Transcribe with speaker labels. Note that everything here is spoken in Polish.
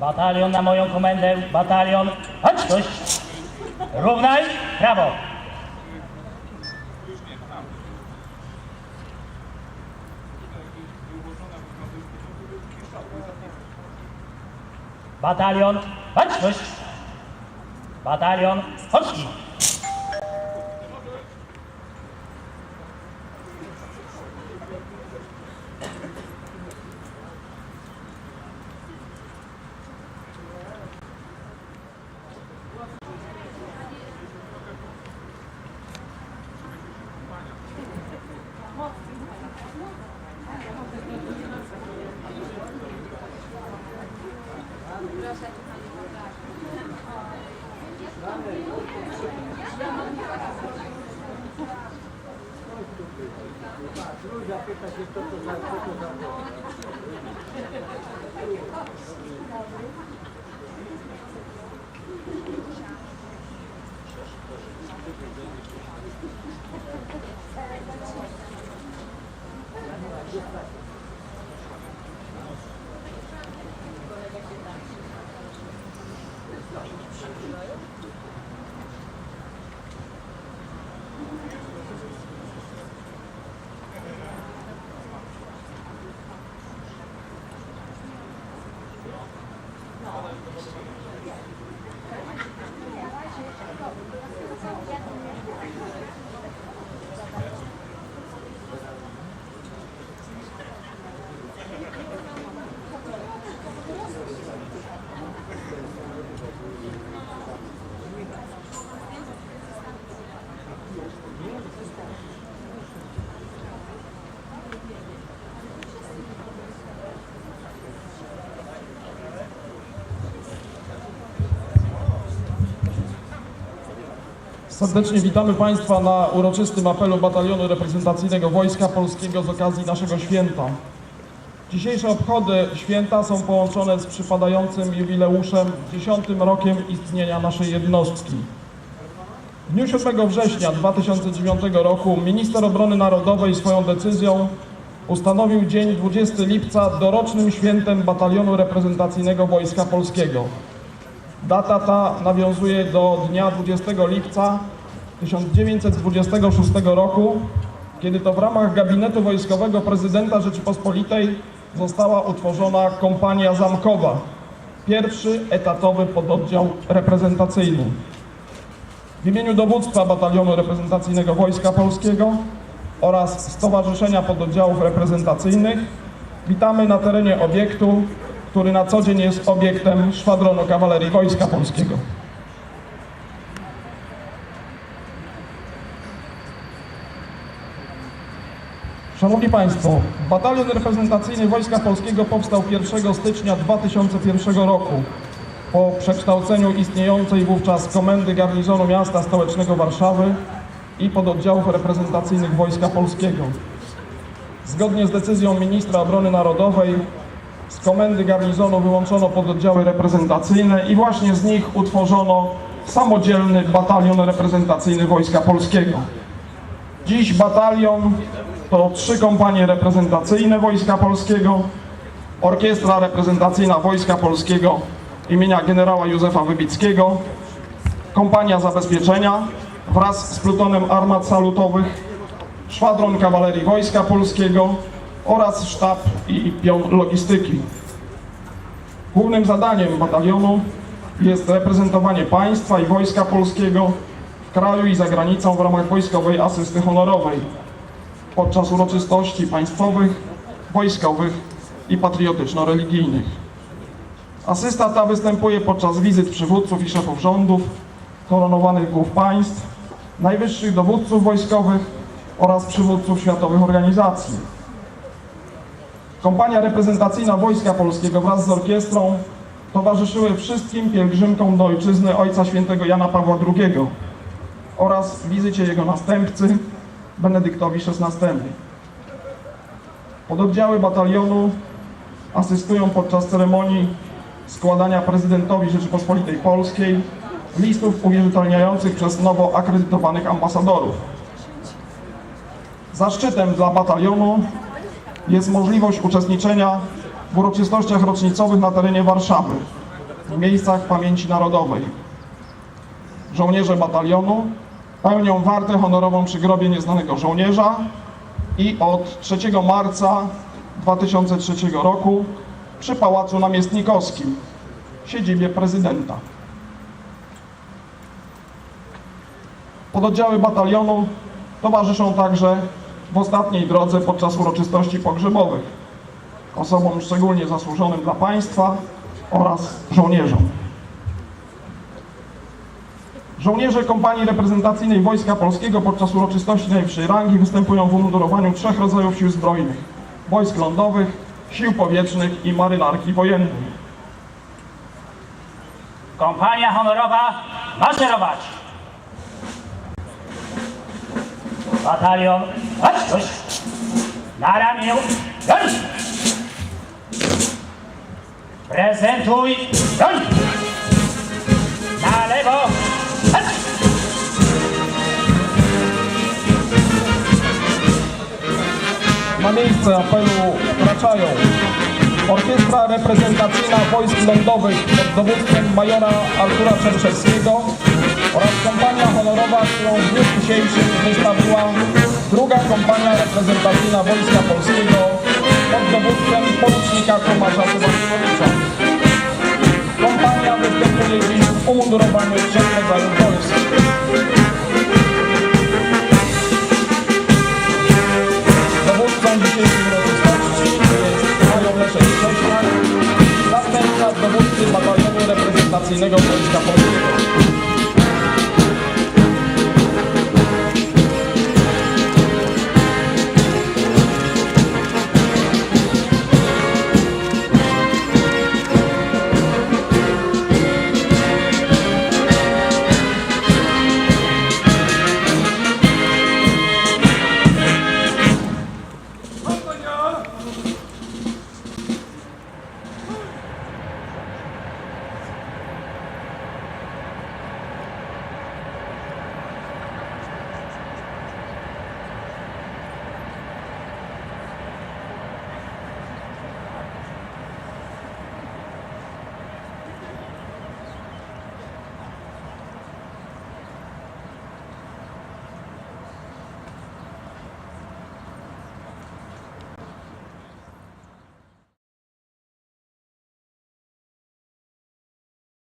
Speaker 1: Batalion na moją komendę, batalion, chodź ktoś. Równaj, prawo. Batalion, chodź ktoś. Batalion, chodź. zapyta się, kto to za, kto to za Thank you.
Speaker 2: Serdecznie witamy Państwa na uroczystym apelu Batalionu Reprezentacyjnego Wojska Polskiego z okazji naszego święta. Dzisiejsze obchody święta są połączone z przypadającym jubileuszem 10 rokiem istnienia naszej jednostki. W dniu 7 września 2009 roku minister obrony narodowej swoją decyzją ustanowił dzień 20 lipca dorocznym świętem Batalionu Reprezentacyjnego Wojska Polskiego. Data ta nawiązuje do dnia 20 lipca 1926 roku, kiedy to w ramach gabinetu wojskowego prezydenta Rzeczypospolitej została utworzona kompania zamkowa, pierwszy etatowy pododdział reprezentacyjny. W imieniu dowództwa Batalionu Reprezentacyjnego Wojska Polskiego oraz Stowarzyszenia Pododdziałów Reprezentacyjnych witamy na terenie obiektu, który na co dzień jest obiektem Szwadronu Kawalerii Wojska Polskiego. Szanowni Państwo, Batalion Reprezentacyjny Wojska Polskiego powstał 1 stycznia 2001 roku po przekształceniu istniejącej wówczas Komendy Garnizonu Miasta Stołecznego Warszawy i pododdziałów reprezentacyjnych Wojska Polskiego. Zgodnie z decyzją ministra obrony narodowej z komendy garnizonu wyłączono pododdziały reprezentacyjne i właśnie z nich utworzono samodzielny batalion reprezentacyjny Wojska Polskiego. Dziś batalion to trzy kompanie reprezentacyjne Wojska Polskiego, Orkiestra Reprezentacyjna Wojska Polskiego imienia generała Józefa Wybickiego, kompania zabezpieczenia wraz z plutonem armat salutowych, szwadron kawalerii Wojska Polskiego oraz sztab i pion logistyki. Głównym zadaniem batalionu jest reprezentowanie państwa i Wojska Polskiego w kraju i za granicą w ramach wojskowej asysty honorowej podczas uroczystości państwowych, wojskowych i patriotyczno-religijnych. Asysta ta występuje podczas wizyt przywódców i szefów rządów, koronowanych głów państw, najwyższych dowódców wojskowych oraz przywódców światowych organizacji. Kompania reprezentacyjna Wojska Polskiego wraz z orkiestrą towarzyszyły wszystkim pielgrzymkom do ojczyzny Ojca Świętego Jana Pawła II oraz wizycie jego następcy Benedyktowi XVI. Pododdziały batalionu asystują podczas ceremonii składania prezydentowi Rzeczypospolitej Polskiej listów uwierzytelniających przez nowo akredytowanych ambasadorów. Zaszczytem dla batalionu jest możliwość uczestniczenia w uroczystościach rocznicowych na terenie Warszawy. i miejscach pamięci narodowej. Żołnierze batalionu pełnią wartę honorową przy grobie nieznanego żołnierza i od 3 marca 2003 roku przy Pałacu Namiestnikowskim, siedzibie prezydenta. Pododdziały batalionu towarzyszą także w ostatniej drodze podczas uroczystości pogrzebowych osobom szczególnie zasłużonym dla państwa oraz żołnierzom. Żołnierze kompanii reprezentacyjnej Wojska Polskiego podczas uroczystości najwyższej rangi występują w umundurowaniu trzech rodzajów sił zbrojnych: wojsk lądowych, sił powietrznych i marynarki wojennej.
Speaker 1: Kompania honorowa maszerować. Batalion, baczność. Na ramię, broń. Prezentuj, broń. Na lewo, hać.
Speaker 2: Na miejsce apelu wkraczają Orkiestra Reprezentacyjna Wojsk Lądowych pod dowództwem majora Artura Czerszewskiego oraz kompania honorowa, którą w dniu dzisiejszym wystawiła druga kompania reprezentacyjna Wojska Polskiego pod dowództwem porucznika Tomasza Sebastianowicza. Kompania występuje dziś w umundurowaniu trzech rodzajów wojsk. Dowódcą dzisiejszej uroczystości jest major Leszek Krześniak, zastępca dowódcy batalionu reprezentacyjnego Wojska Polskiego.